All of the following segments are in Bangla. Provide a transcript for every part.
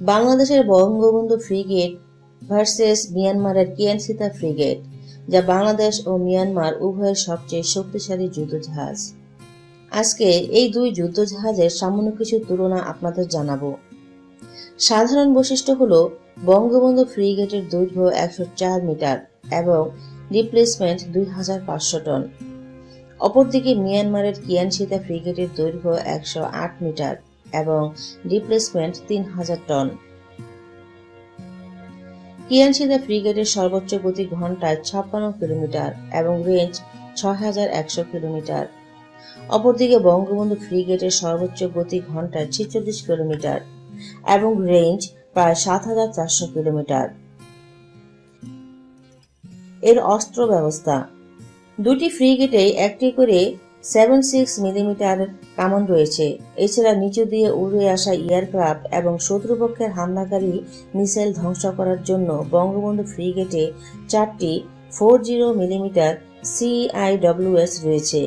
বাংলাদেশের বঙ্গবন্ধু ফ্রিগেট ভার্সেস মিয়ানমারের কিয়ানসিতা ফ্রিগেট, যা বাংলাদেশ ও মিয়ানমার উভয়ের সবচেয়ে শক্তিশালী যুদ্ধজাহাজ। আজকে এই দুই যুদ্ধজাহাজের সামান্য কিছু তুলনা আপনাদের জানাব। সাধারণ বৈশিষ্ট্য হল বঙ্গবন্ধু ফ্রিগেটের দৈর্ঘ্য একশো চার মিটার এবং রিপ্লেসমেন্ট দুই হাজার পাঁচশো টন। অপরদিকে মিয়ানমারের কিয়ানসিতা ফ্রিগেটের দৈর্ঘ্য একশো আট মিটার। এবং রিপ্লেসমেন্ট তিন হাজার টন কিয়ানসিদা ফ্রিগেটের সর্বোচ্চ গতি ঘন্টায় ছাপ্পান্ন কিলোমিটার এবং রেঞ্জ ছয় হাজার একশো কিলোমিটার। অপরদিকে বঙ্গবন্ধু ফ্রিগেটের সর্বোচ্চ গতি ঘন্টায় ছেচল্লিশ কিলোমিটার এবং রেঞ্জ প্রায় সাত হাজার চারশো কিলোমিটার। এর অস্ত্র ব্যবস্থা। দুটি ফ্রিগেটে একটি করে সেভেন সিক্স মিলিমিটার কামান রয়েছে। এছাড়া নিচু দিয়ে উড়ে আসা এয়ারক্রাফট এবং শত্রুপক্ষের হামলাকারী মিসাইল ধ্বংস করার জন্য বঙ্গবন্ধু ফ্রিগেটে চারটি ফোর জিরো মিলিমিটার সিআইডব্লিউএস রয়েছে।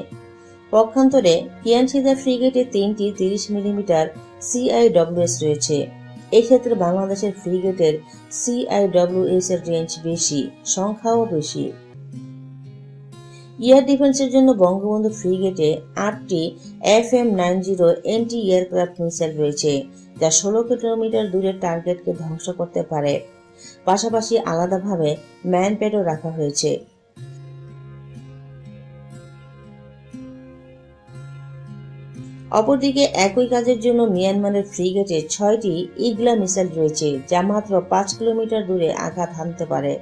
পক্ষান্তরে কিয়ানসিদা ফ্রিগেটে তিনটি তিরিশ মিলিমিটার সিআইডব্লিউএস রয়েছে। এক্ষেত্রে বাংলাদেশের ফ্রিগেটের সিআইডব্লিউএস এর রেঞ্জ বেশি, সংখ্যাও বেশি। এয়ার ডিফেন্সের জন্য বঙ্গবন্ধু ফ্রিগেটে আটটি F M nine zero anti aircraft missile রয়েছে, যা ষোলো কিলোমিটার দূরের টার্গেটকে ধ্বংস করতে পারে। পাশাপাশি আলাদাভাবে ম্যানপ্যাডও রাখা হয়েছে। অপরদিকে একই কাজের জন্য মিয়ানমারের ফ্রিগেটে ছয়টি ইগলা মিসাইল রয়েছে, যা মাত্র পাঁচ কিলোমিটার দূরে আঘাত হানতে পারে।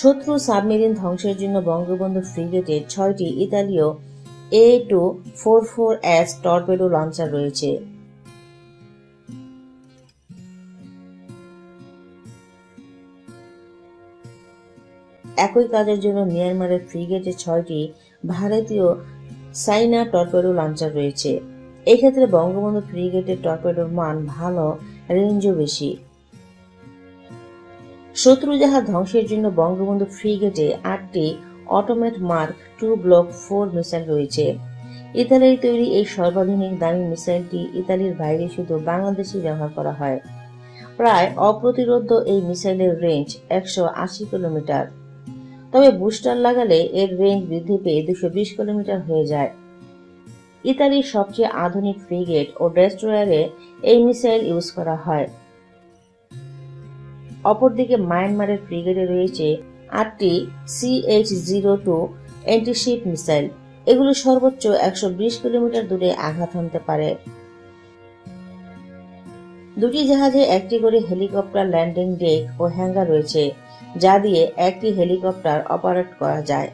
শত্রু সাবমেরিন ধ্বংসের জন্য বঙ্গবন্ধু ফ্রিগেটে ছয়টি ইতালীয় A two four four S torpedo launcher রয়েছে। একই কাজের জন্য মিয়ানমারের ফ্রিগেটে ছয়টি ভারতীয় সাইনা টর্পেডো লঞ্চার রয়েছে। এক্ষেত্রে বঙ্গবন্ধু ফ্রিগেটের টর্পেডোর মান ভালো, রেঞ্জও বেশি। শত্রু জাহাজ ধ্বংসের জন্য বঙ্গবন্ধু ফ্রিগেটে আটটি Otomat mark two block four missile রয়েছে। ইতালির তৈরি এই সর্বাধুনিক দামি মিসাইলটি ইতালির বাইরে শুধু বাংলাদেশে ব্যবহার করা হয়। প্রায় অপ্রতিরোধ এই মিসাইলের রেঞ্জ একশো আশি কিলোমিটার। তবে বুস্টার লাগালে এর রেঞ্জ বৃদ্ধি পেয়ে দুশো বিশ কিলোমিটার হয়ে যায়। ইতালির সবচেয়ে আধুনিক ফ্রিগেট ও ডেস্ট্রয়ারে এই মিসাইল ইউজ করা হয়। অপরদিকে মায়ানমারের ফ্রিগেটে রয়েছে আটটি CH zero two antiship missile এগুলো সর্বোচ্চ একশো বিশ কিলোমিটার দূরে আঘাত হানতে পারে। দুটি জাহাজে একটি করে হেলিকপ্টার ল্যান্ডিং ডেক ও হ্যাঙ্গার রয়েছে, যা দিয়ে একটি হেলিকপ্টার অপারেট করা যায়।